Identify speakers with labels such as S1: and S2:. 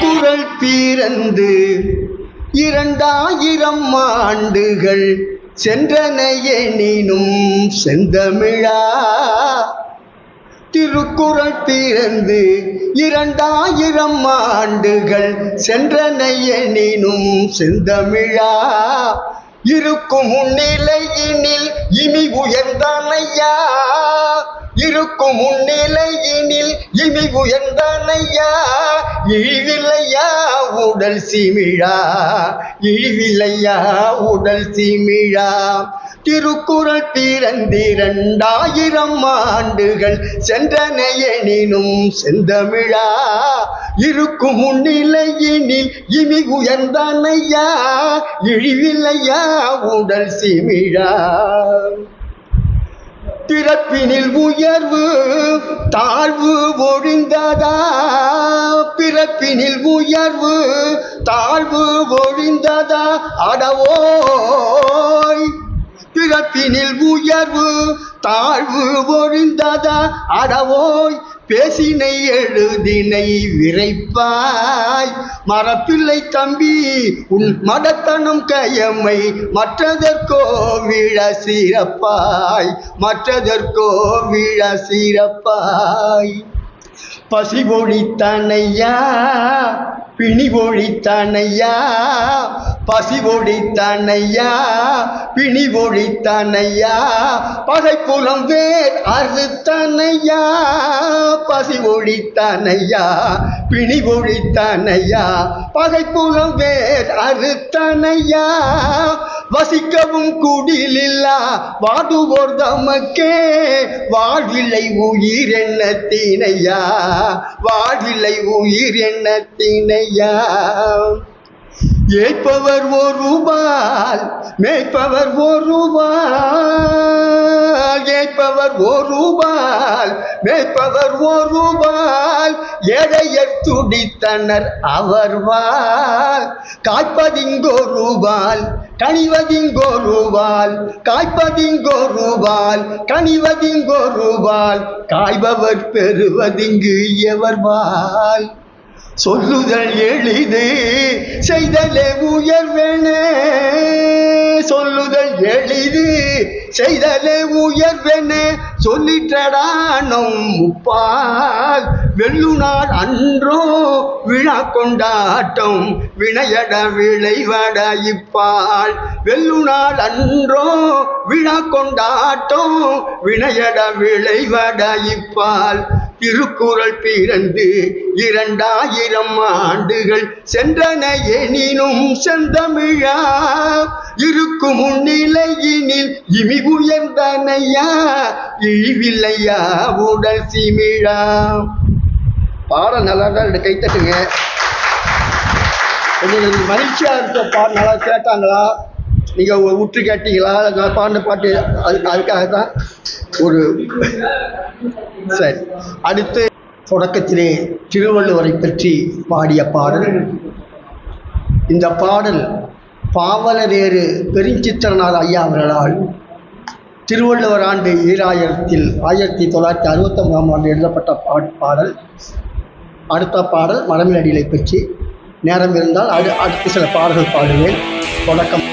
S1: திருக்குறள் பிறந்து இரண்டாயிரம் ஆண்டுகள் சென்றனையெனினும் செந்தமிழா. திருக்குறள் பிறந்து இரண்டாயிரம் ஆண்டுகள் சென்றனையெனினும் செந்தமிழா. இருக்கும் முன்னிலையினில் இனி உயர்ந்தானையா? இருக்கும் முன்னிலை இனி உயர்ந்தானையா இழிவில்லையா? உடல் சீமிழா. இழிவில்லையா? உடல் சீமிழா. திருக்குறள் பிறந்திரண்டாயிரம் ஆண்டுகள் சென்றன எனினும் செந்தமிழா. இருக்கும் முன்னிலையினில் இனி உயர்ந்தானையா? இழிவில்லையா? உடல் சிமிழா. பிறப்பினில் உயர்வு தாழ்வு ஒழிந்ததா? பிறப்பினில் உயர்வு. தாழ்வு ஒழிந்ததா? அடவோ! பிறப்பினில் உயர்வு தாழ்வு ஒழிந்ததா அடவோய் பேசினை எழுதினை விரைப்பாய். மரப்பிள்ளை தம்பி உன் மடத்தனம் கயமை மற்றதற்கோ விழ சிறப்பாய். மற்றதற்கோ விழ சிறப்பாய். பசி ஒழித்தனையா பிணி ஒழித்தனையா பசி ஒழித்தனையா பிணி ஒழித்தனையா பகை புலம் வேர் அறுத்தனையா பசி ஒழித்தனையா பிணி ஒழித்தனையா பகை புலம் வேர் அறுத்தனையா வசிக்கவும் குடிலில்லா வாடுவோர் தமக்கே வாழ்வில்லை உயிர் என்ன தீனையா வாழ்வில்லை உயிர் என்ன தீனையா ஏய்ப்பவர் ஓர் ரூபால் மேய்ப்பவர் ஓர் ரூபால் ஏய்ப்பவர் ஓர் ரூபால் மேய்ப்பவர் ஓர் ரூபால் ஏழையர் துடித்தனர் அவர் வாழ் காய்ப்பதிங்கோ ரூபால் கனிவதிங்கோ ரூபால் காய்ப்பதிங்கோ ரூபால் கனிவதிங்கோ ரூபால் காய்பவர் பெறுவதிங்கு எவர் வாழ் சொல்லுதல் எளிதே செய்தலே உயர்வெனே சொல்லுதல் எளிது. செய்தலே உயர்வெனே சொல்லிற்றடானும் முப்பால். வெள்ளுநாள் அன்றோ விழா கொண்டாட்டம் வினையட விளைவட இப்பால். வெள்ளுநாள் அன்றோ விழா கொண்டாட்டம் வினையட விளைவட இப்பால். திருக்குறள் பிறந்து இரண்டாயிரம் ஆண்டுகள் சென்றன எனினும் செந்தமிழா. இருக்கும் முன்னிலையினில் இமி உயர்ந்தனையா. இழிவில்லையா உடல் சிமிழா. பாடம் நல்லா இருந்தால் கைத்தட்டுங்க உங்களுக்கு மகிழ்ச்சியாக இருக்க பாடம் நல்லா கேட்டாங்களா? நீங்கள் உற்று கேட்டீங்களா? நான் பாடின பாட்டு அதுக்கு அதுக்காக தான் ஒரு சரி அடுத்து தொடக்கத்திலே திருவள்ளுவரை பற்றி பாடிய பாடல். இந்த பாடல் பாவலரேறு பெருஞ்சித்திரநாத ஐயா அவர்களால் திருவள்ளுவர் ஆண்டு ஈராயிரத்தில் ஆயிரத்தி தொள்ளாயிரத்தி அறுபத்தொம்பதாம் ஆண்டு எழுதப்பட்ட பா பாடல். அடுத்த பாடல் மரமினடிகளை பற்றி நேரம் இருந்தால் அடு அடுத்து சில பாடல்கள் பாடுவேன். தொடக்கம்.